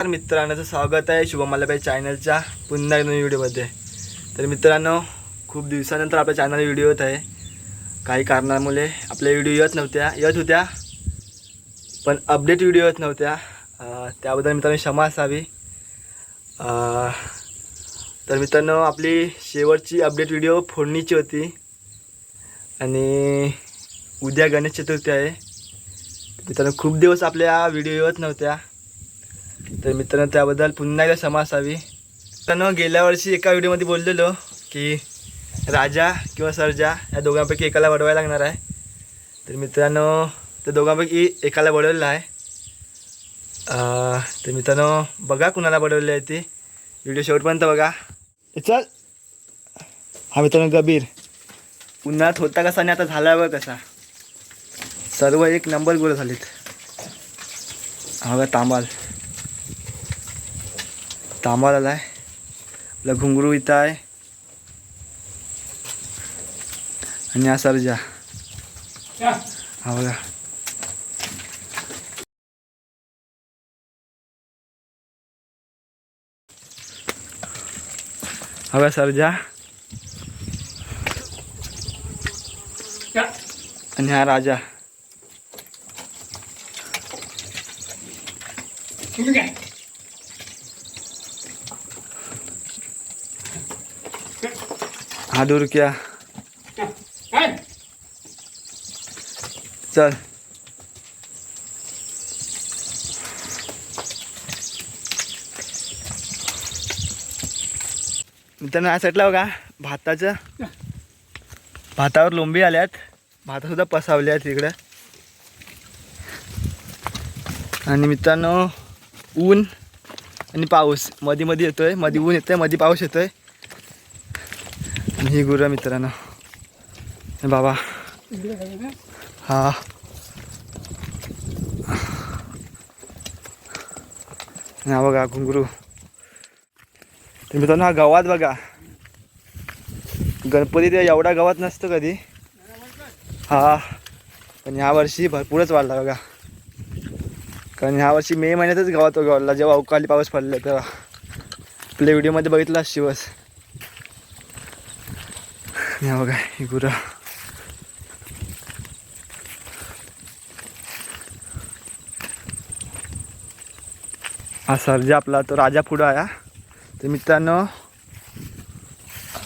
तर मित्रांनो स्वागत आहे शुभमालाबाई चॅनलच्या पुन्हा एक नवीन व्हिडिओमध्ये. तर मित्रांनो खूप दिवसानंतर आपल्या चॅनल व्हिडिओ येत आहे. काही कारणामुळे आपल्या व्हिडिओ येत नव्हत्या येत होत्या पण अपडेट व्हिडिओ येत नव्हत्या. त्याबद्दल मित्रांनो क्षमा असावी. तर मित्रांनो आपली शेवटची अपडेट व्हिडिओ फोडणीची होती. आणि उद्या गणेश चतुर्थी आहे. मित्रांनो खूप दिवस आपल्या व्हिडिओ येत नव्हत्या. तर मित्रांनो त्याबद्दल पुन्हा एकदा क्षमा असावी. मित्रांनो गेल्या वर्षी एका व्हिडिओमध्ये बोललेलो की राजा किंवा सर्जा या दोघांपैकी एकाला वडवायला लागणार आहे. तर मित्रांनो त्या दोघांपैकी एकाला बडवलेलं आहे. तर मित्रांनो बघा कुणाला बडवलेली आहे ती. व्हिडिओ शेवटपर्यंत बघा. चल. हा मित्रांनो गबीर उन्हाळ्यात होता कसा आणि आता झाला बघ कसा. सर्व एक नंबर गुरं झालीत. हा बघा तांबाल तांबाल आलाय आपला घुंगरू इथं आहे. आणि हा सर्जा हा बघा. हा बघा सर्जा आणि हा राजा. हा चल। मित्रांनो या साईडला बघा. भाताचं भातावर लोंबी आल्यात. भातासुद्धा पसावले आहेत इकडं. आणि मित्रांनो ऊन आणि पाऊस. मध्ये मध्ये येतोय. मध्ये ऊन येतोयमध्ये पाऊस येतोय. आणि ही गुरं मित्रांनो. बाबा. हा. हा बघा घुंगरू. तर मित्रांनो हा गवात बघा. गणपती ते एवढा गवात नसतं कधी. हा. पण ह्या वर्षी भरपूरच वाढला बघा. कारण ह्या वर्षी मे महिन्यातच गवात वाढला जेव्हा अवकाळी पाऊस पडला तेव्हा. आपल्या व्हिडिओमध्ये बघितला शिवस ह्या बघा ही गुरं हा सर्जा आपला तो राजा पुढं आया तर मित्रांनो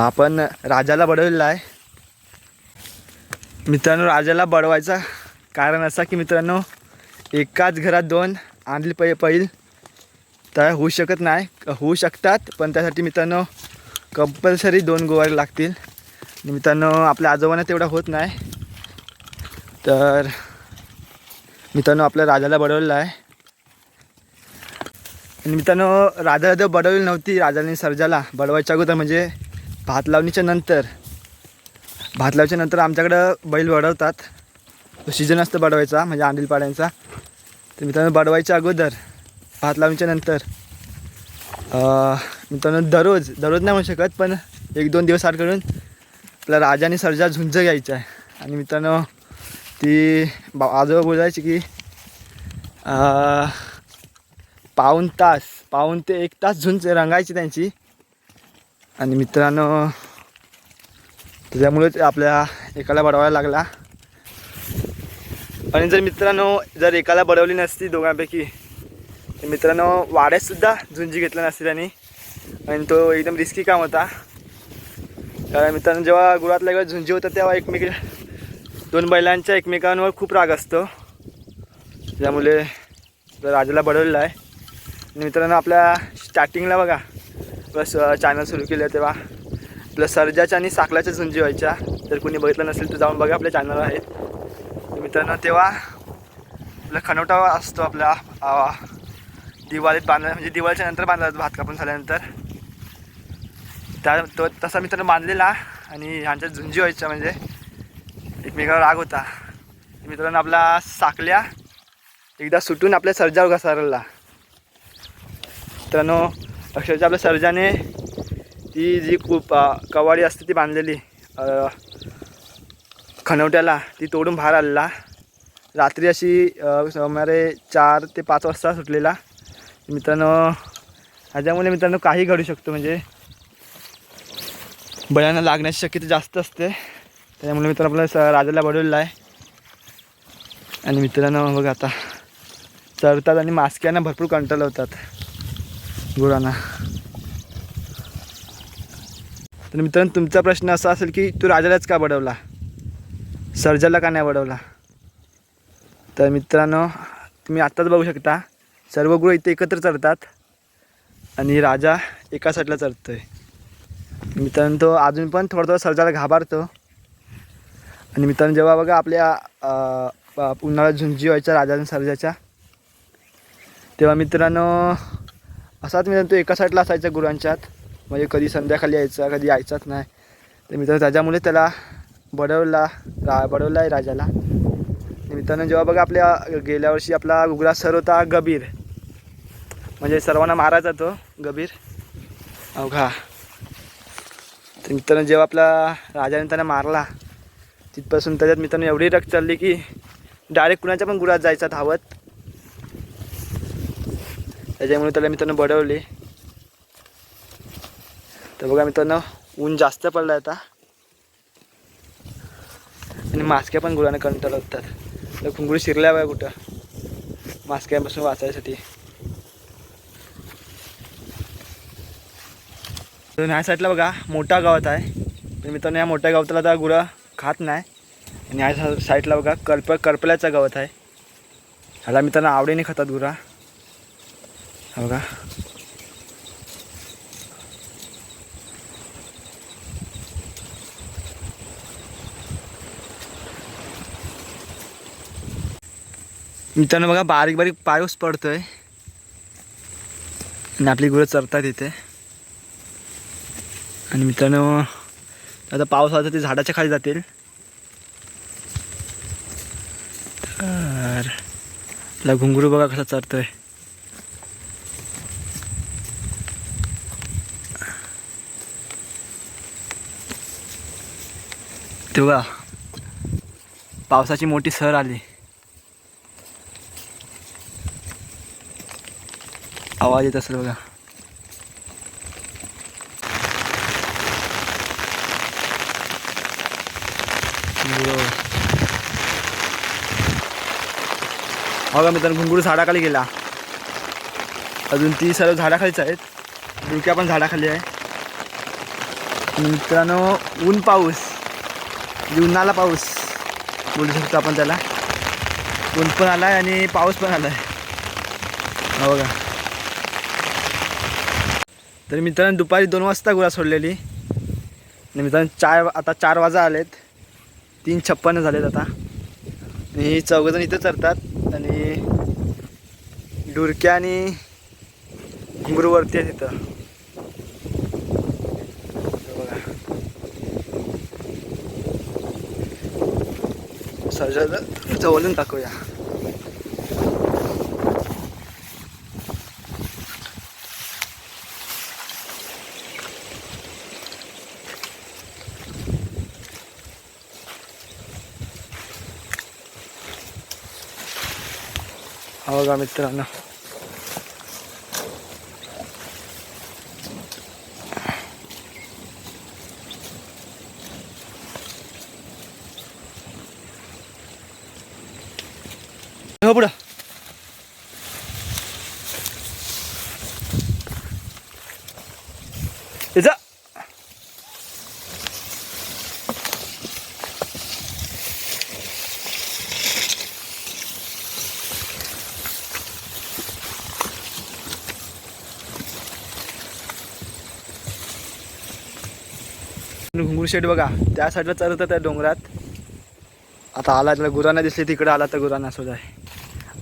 आपण राजाला बडवलेला आहे. मित्रांनो राजाला बडवायचा कारण असा की मित्रांनो एकाच घरात दोन आणली पै पैल तर होऊ शकत नाही होऊ शकतात पण त्यासाठी मित्रांनो कंपल्सरी दोन गोवारी लागतील. निमित्तानं आपल्या आजोबांना तेवढा होत नाही. तर मित्रांनो आपल्या राजाला बडवलेलं आहे. निमित्तानं मित्रांनो राजाला जर बडवली नव्हती राजाने सर्जाला बडवायच्या अगोदर म्हणजे भात लावणीच्या नंतर भात लावच्या नंतर आमच्याकडं बैल बडवतात. तो सीजन असतो बडवायचा म्हणजे आंडील पाड्यांचा तर मित्रांनो बडवायच्या अगोदर भात लावणीच्या नंतर मित्रांनो दररोज दररोज नाही म्हणू शकत पण एक दोन दिवस आड करून आपला राजाने आणि सर्जा झुंज घ्यायचा आहे. आणि मित्रांनो ती बा आजोबा बोलायची की पाऊन पाऊण तास पाऊन ते एक तास झुंज रंगायची त्यांची. आणि मित्रांनो त्याच्यामुळेच आपल्या एकाला बडवायला लागला. आणि जर मित्रांनो जर एकाला बडवली नसती दोघांपैकी तर मित्रांनो वाड्यातसुद्धा झुंजी घेतल्या नसती त्यांनी. आणि तो एकदम रिस्की काम होता. कारण मित्रांनो जेव्हा गुळातल्या वेळेस झुंजी होतं तेव्हा एकमेक दोन बैलांच्या एकमेकांवर खूप राग असतो. त्यामुळे राजाला बडवलेला आहे. आणि मित्रांनो आपल्या स्टार्टिंगला बघा. प्लस चॅनल सुरू केलं तेव्हा. प्लस सर्जाच्या आणि साखलाच्या झुंजी व्हायच्या. जर कोणी बघितलं नसेल तर जाऊन बघा आपल्या चॅनल आहेत. मित्रांनो तेव्हा आपला खनवटा असतो आपला. दिवाळीत बांधला म्हणजे दिवाळीच्या नंतर बांधला जातो भात कापून झाल्यानंतर. त्या तो तसा मित्र बांधलेला आणि ह्यांच्या झुंजी व्हायच्या म्हणजे एकमेकावर राग होता. मित्रांनो आपला साकल्या एकदा सुटून आपल्या सर्जावर घसरला. मित्रांनो अक्षरशः आपल्या सर्जाने ती जी खूप कवाडी असते ती बांधलेली खणवट्याला खनवट्याला ती तोडून बाहेर आलेला रात्री अशी सुमारे चार ते पाच वाजता सुटलेला. मित्रांनो ह्याच्यामुळे मित्रांनो काही घडू शकतो. म्हणजे बळ्यांना लागण्याची शक्यता जास्त असते. त्यामुळे मित्र आपलं स राजाला बडवलेला आहे. आणि मित्रांनो बघ आता. चढतात आणि मास्क्यांना भरपूर कंट्रोल होतात. गुरांना. तर मित्रांनो तुमचा प्रश्न असा असेल की तू राजालाच का बडवला सर्जाला का नाही बडवला तर मित्रांनो तुम्ही आत्ताच बघू शकता. सर्व गुरु इथे एकत्र चढतात. आणि राजा एका साईडला चढतो आहे मित्रांनो तो अजून पण थोडं थोडं सर्जाला घाबरतो. आणि मित्रांनो जेव्हा बघा आपल्या उन्हाळ्यात झुंजी व्हायच्या राजा आणि सर्जाच्या तेव्हा मित्रांनो असाच मित्रांनो तो एका साईडला असायचा गुरांच्यात. म्हणजे कधी संध्याकाळी यायचा कधी यायचाच नाही. तर मित्रांनो त्याच्यामुळे त्याला बडवला रा बडवला आहे राजाला. आणि मित्रांनो जेव्हा बघा आपल्या गेल्या वर्षी आपला गुगरा सर होता गबीर. म्हणजे सर्वांना मारायचा तो गबीर. अवघा. तर मित्रांनो जेव्हा आपला राजाने त्यांना मारला तिथपासून त्याच्यात मित्रांनो एवढी रक्त चालली की डायरेक्ट कुणाच्या पण गुरात जायचा धावत. त्याच्यामुळे त्याला मित्रांनो बडवले. तर बघा मित्रांनो ऊन जास्त पडलं आता. आणि मास्क्या पण गुराने कंटाळ होतात तर घुंगरू शिरल्या बघा कुठं. मास्क्यांपासून वाचायसाठी. तर ह्या साईडला बघा मोठा गावात आहे. पण मित्रांनो या मोठ्या गावातला आता गुरं खात नाही. आणि ह्या सा- साईडला बघा करप करपल्याचा गावात आहे. ह्याला मित्रांनो आवडीने खातात गुरा. हा बघा. मित्रांनो बघा बारीक बारीक पाऊस पडतोय. आणि आपली गुरं चरतात इथे. आणि मित्रांनो आता पाऊस आला तर ते झाडाच्या खाली जातील. तर आपला घुंगरू बघा कसा चरतोय. ते बघा पावसाची मोठी सर आली. आवाज येत असेल बघा. बघा मित्रांनो घुंगरू झाडाखाली गेला. अजून ती सर्व झाडाखालीच आहेत. डुक्या पण झाडाखाली आहे. मित्रांनो ऊन पाऊस. उन्हाला उन्हाळा पाऊस बोलू शकतो आपण त्याला. ऊन पण आला आहे आणि पाऊस पण आला आहे बघा. तर मित्रांनो दुपारी दोन वाजता गुरा सोडलेली. आणि मित्रांनो चार आता चार वाजा आलेत. तीन छप्पन्न झालेत आता. आणि चौघजण इथं चरतात. आणि डुरक्या आणि घुंगरूवरती आहेत इथं. बघा. सर्जा जवळून टाकूया हो का मित्रांनो हो पुढं याचा घुंगरू शेट बघा. त्या साईडला चरत त्या डोंगरात. आता आला त्याला गुरांना दिसली तिकडे आला तर गुरांना सुद्धा आहे.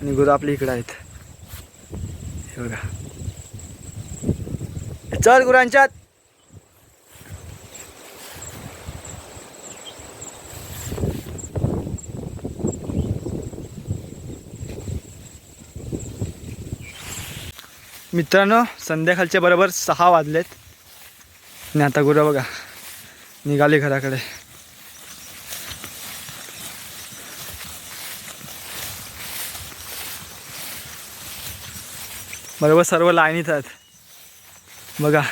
आणि गुरं आपली इकडे आहेत. हे बघा. चल गुरांच्यात. मित्रांनो संध्याकाळच्या बरोबर सहा वाजलेत. आणि आता गुरं बघा. निघाले घराकडे. बरोबर सर्व लाईनीत आहेत. बघा.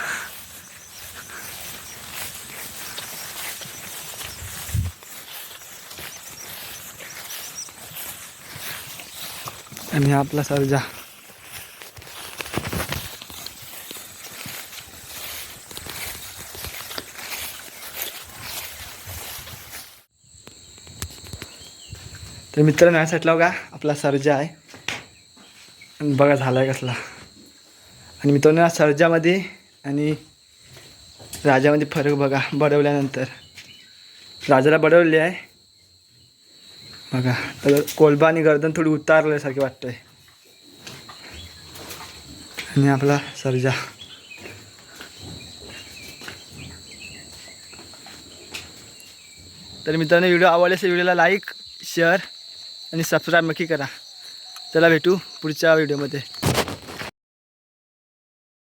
आणि आपला सर्जा. तर मित्रांनो या साईडला बघा आपला सर्जा आहे. आणि बघा झाला आहे कसला. आणि मित्रांनो या सर्जामध्ये आणि राजामध्ये फरक बघा बडवल्यानंतर. राजाला बडवले आहे. बघा तर कोलबा आणि गर्दन थोडी उतारल्यासारखी वाटतं आहे आणि आपला सर्जा. तर मित्रांनो व्हिडिओ आवडल्यास व्हिडिओला लाईक शेअर आणि सबस्क्राईब नक्की करा. चला भेटू पुढच्या व्हिडिओमध्ये